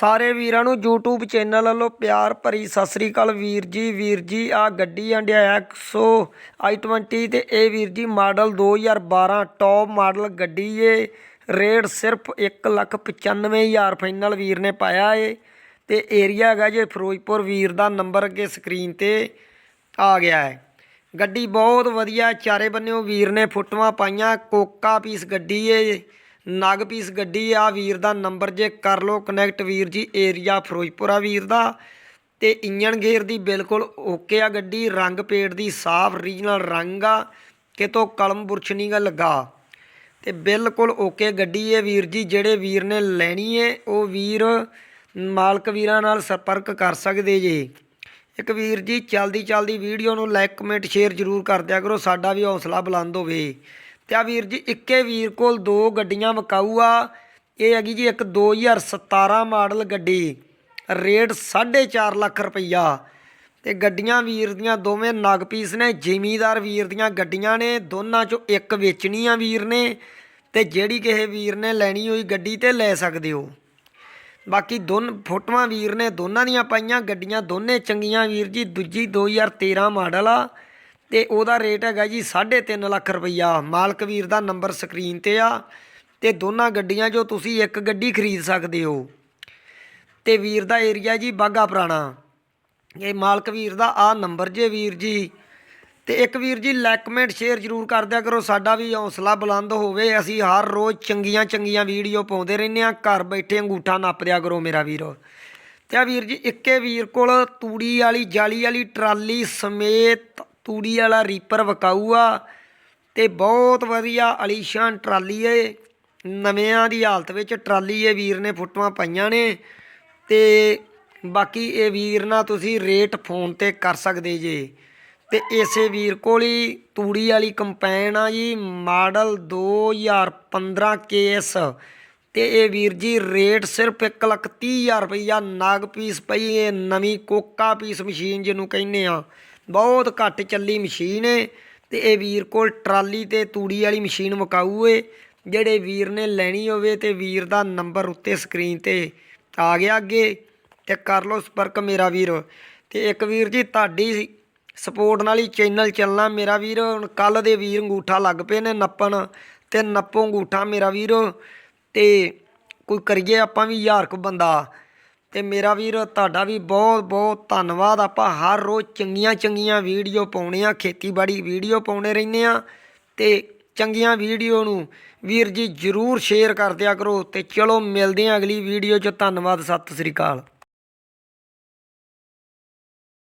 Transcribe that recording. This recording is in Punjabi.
ਸਾਰੇ ਵੀਰਾਂ ਨੂੰ YouTube ਚੈਨਲ ਵੱਲੋਂ ਪਿਆਰ ਭਰੀ ਸਤਿ ਸ੍ਰੀ ਅਕਾਲ। ਵੀਰ ਜੀ ਵੀਰ ਜੀ ਆ ਗੱਡੀ ਆਂਡਿਆ 100 i20 ਤੇ ਇਹ ਵੀਰ ਜੀ ਮਾਡਲ 2012 ਟੌਪ ਮਾਡਲ ਗੱਡੀ ਏ। ਰੇਟ ਸਿਰਫ 195000 ਫਾਈਨਲ ਵੀਰ ਨੇ ਪਾਇਆ ਏ। ਤੇ ਏਰੀਆ ਹੈਗਾ ਜੇ ਫਿਰੋਜ਼ਪੁਰ, ਵੀਰ ਦਾ ਨੰਬਰ ਅੱਗੇ ਸਕਰੀਨ ਤੇ ਆ ਗਿਆ ਹੈ। ਗੱਡੀ ਬਹੁਤ ਵਧੀਆ ਚਾਰੇ ਬੰਨਿਓ ਵੀਰ ਨੇ ਫੋਟੋਆਂ ਪਾਈਆਂ, ਕੋਕਾ ਪੀਸ ਗੱਡੀ ਏ। ਨਗ ਪੀਸ ਗੱਡੀ ਆ, ਵੀਰ ਦਾ ਨੰਬਰ ਜੇ ਕਰ ਲੋ ਕਨੈਕਟ ਵੀਰ ਜੀ ਏਰੀਆ ਫਿਰੋਜ਼ਪੁਰਾ ਵੀਰ ਦਾ। ਤੇ ਇੰਜਣ ਗੇਅਰ ਦੀ ਬਿਲਕੁਲ ਓਕੇ ਆ ਗੱਡੀ, ਰੰਗ ਪੇਟ ਦੀ ਸਾਫ਼ ਰੀਜਨਲ ਰੰਗ ਆ, ਕਿਤੋਂ ਕਲਮ ਬੁਰਸ਼ ਨੀ ਗਾ ਲੱਗਾ। ਤੇ ਬਿਲਕੁਲ ਓਕੇ ਗੱਡੀ ਹੈ ਵੀਰ ਜੀ, ਜਿਹੜੇ ਵੀਰ ਨੇ ਲੈਣੀ ਹੈ ਉਹ ਵੀਰ ਮਾਲਕ ਵੀਰਾਂ ਨਾਲ ਸੰਪਰਕ ਕਰ ਸਕਦੇ ਜੇ। ਇੱਕ ਵੀਰ ਜੀ ਚਲਦੀ ਚਲਦੀ ਵੀਡੀਓ ਨੂੰ ਲਾਈਕ ਕਮੈਂਟ ਸ਼ੇਅਰ ਜ਼ਰੂਰ ਕਰ ਦਿਆ ਕਰੋ, ਸਾਡਾ ਵੀ ਹੌਸਲਾ ਬੁਲੰਦ ਹੋਵੇ। ਤੇ ਆ ਵੀਰ ਜੀ, ਇੱਕੇ ਵੀਰ ਕੋਲ ਦੋ ਗੱਡੀਆਂ ਵਿਕਾਊ ਆ ਇਹ ਹੈਗੀ ਜੀ ਇੱਕ 2017 ਮਾਡਲ ਗੱਡੀ, ਰੇਟ 4.5 ਲੱਖ ਰੁਪਈਆ। ਤੇ ਗੱਡੀਆਂ ਵੀਰ ਦੀਆਂ ਦੋਵੇਂ ਨਗ ਪੀਸ ਨੇ, ਜ਼ਿਮੀਦਾਰ ਵੀਰ ਦੀਆਂ ਗੱਡੀਆਂ ਨੇ, ਦੋਨਾਂ ਚੋਂ ਇੱਕ ਵੇਚਣੀ ਆ ਵੀਰ ਨੇ। ਤੇ ਜਿਹੜੀ ਕਿਸੇ ਵੀਰ ਨੇ ਲੈਣੀ ਹੋਈ ਗੱਡੀ ਤੇ ਲੈ ਸਕਦੇ ਹੋ। ਬਾਕੀ ਦੋਨ ਫੋਟੋਆਂ ਵੀਰ ਨੇ, ਦੋਨਾਂ ਦੀਆਂ ਪਾਈਆਂ ਗੱਡੀਆਂ ਦੋਨੇ ਚੰਗੀਆਂ ਵੀਰ ਜੀ। ਦੂਜੀ 2013 ਮਾਡਲ ਆ। ਤੇ ਉਹਦਾ ਰੇਟ ਹੈਗਾ ਜੀ 3.5 ਲੱਖ ਰੁਪਈਆ। ਮਾਲਕ ਵੀਰ ਦਾ ਨੰਬਰ ਸਕਰੀਨ ਤੇ ਆ ਤੇ ਦੋਨਾਂ ਗੱਡੀਆਂ ਜੋ ਤੁਸੀਂ ਇੱਕ ਗੱਡੀ ਖਰੀਦ ਸਕਦੇ ਹੋ। ਤੇ ਵੀਰ ਦਾ ਏਰੀਆ ਜੀ ਬਾਗਾ ਪੁਰਾਣਾ। ਇਹ ਮਾਲਕ ਵੀਰ ਦਾ ਆ ਨੰਬਰ ਜੇ ਵੀਰ ਜੀ। ਤੇ ਇੱਕ ਵੀਰ ਜੀ ਲਾਈਕ, ਕਮੈਂਟ, ਸ਼ੇਅਰ ਜ਼ਰੂਰ ਕਰ ਦਿਆ ਕਰੋ। ਸਾਡਾ ਵੀ ਹੌਸਲਾ ਬੁਲੰਦ ਹੋਵੇ। ਅਸੀਂ ਹਰ ਰੋਜ਼ ਚੰਗੀਆਂ ਚੰਗੀਆਂ ਵੀਡੀਓ ਪਾਉਂਦੇ ਰਹਿੰਦੇ ਆ ਘਰ ਬੈਠੇ ਅੰਗੂਠਾ ਨੱਪ ਦਿਆ ਕਰੋ ਮੇਰਾ ਵੀਰ। ਤੇ ਆ ਵੀਰ ਜੀ, ਇੱਕੇ ਵੀਰ ਕੋਲ ਤੂੜੀ ਵਾਲੀ, ਜਾਲੀ ਵਾਲੀ ਟਰਾਲੀ ਸਮੇਤ ਤੂੜੀ ਵਾਲਾ ਰੀਪਰ ਵਿਕਾਊ ਆ ਤੇ ਬਹੁਤ ਵਧੀਆ ਅਲੀਸ਼ਾਨ ਟਰਾਲੀ ਏ। ਨਵਿਆਂ ਦੀ ਹਾਲਤ ਵਿੱਚ ਟਰਾਲੀ ਏ ਵੀਰ ਨੇ ਫੋਟੋਆਂ ਪਾਈਆਂ ਨੇ ਤੇ ਬਾਕੀ ਇਹ ਵੀਰ ਨਾਲ ਤੁਸੀਂ ਰੇਟ ਫੋਨ ਤੇ ਕਰ ਸਕਦੇ ਜੇ। ਤੇ ਇਸੇ ਵੀਰ ਕੋਲ ਹੀ ਤੂੜੀ ਵਾਲੀ ਕੰਪੈਨ ਆ ਜੀ, ਮਾਡਲ 2015 ਕੇਸ ਤੇ ਇਹ ਵੀਰ ਜੀ ਰੇਟ ਸਿਰਫ 130000 ਰੁਪਈਆ ਨਾਗ ਪੀਸ ਪਈ ਇਹ ਨਵੀਂ ਕੋਕਾ ਪੀਸ ਮਸ਼ੀਨ ਜਿਹਨੂੰ ਕਹਿੰਦੇ ਆ। ਬਹੁਤ ਘੱਟ ਚੱਲੀ ਮਸ਼ੀਨ ਏ, ਤੇ ਇਹ ਵੀਰ ਕੋਲ ਟਰਾਲੀ ਤੇ ਤੂੜੀ ਵਾਲੀ ਮਸ਼ੀਨ ਮੁਕਾਊ ਏ। ਜਿਹੜੇ ਵੀਰ ਨੇ ਲੈਣੀ ਹੋਵੇ ਤੇ ਵੀਰ ਦਾ ਨੰਬਰ ਉੱਤੇ ਸਕਰੀਨ ਤੇ ਆ ਗਿਆ ਅੱਗੇ, ਤੇ ਕਰ ਲਓ ਸੰਪਰਕ ਮੇਰਾ ਵੀਰ। ਤੇ ਇੱਕ ਵੀਰ ਜੀ, ਤੁਹਾਡੀ ਸਪੋਰਟ ਨਾਲ ਹੀ ਚੈਨਲ ਚੱਲਣਾ ਮੇਰਾ ਵੀਰ। ਹੁਣ ਕੱਲ ਦੇ ਵੀਰ ਅੰਗੂਠਾ ਲੱਗ ਪਏ ਨੇ ਨੱਪਣ, ਤੇ ਨੱਪੋ ਅੰਗੂਠਾ ਮੇਰਾ ਵੀਰ। ਤੇ ਕੋਈ ਕਰੀਏ ਆਪਾਂ ਵੀ ਹਜ਼ਾਰ ਕੁ ਬੰਦਾ। ਤੇ ਮੇਰਾ ਵੀਰ, ਤੁਹਾਡਾ ਵੀ ਬਹੁਤ ਬਹੁਤ ਧੰਨਵਾਦ। ਆਪਾਂ ਹਰ ਰੋਜ਼ ਚੰਗੀਆਂ ਚੰਗੀਆਂ ਵੀਡੀਓ ਪਾਉਣੇ ਆ, ਖੇਤੀਬਾੜੀ ਵੀਡੀਓ ਪਾਉਣੇ ਰਹਿੰਦੇ ਆ। ਤੇ ਚੰਗੀਆਂ ਵੀਡੀਓ ਨੂੰ ਵੀਰ ਜੀ ਜਰੂਰ ਸ਼ੇਅਰ ਕਰ ਦਿਆ ਕਰੋ। ਤੇ ਚਲੋ ਮਿਲਦੇ ਆ ਅਗਲੀ ਵੀਡੀਓ 'ਚ। ਧੰਨਵਾਦ, ਸਤਿ ਸ੍ਰੀ ਅਕਾਲ।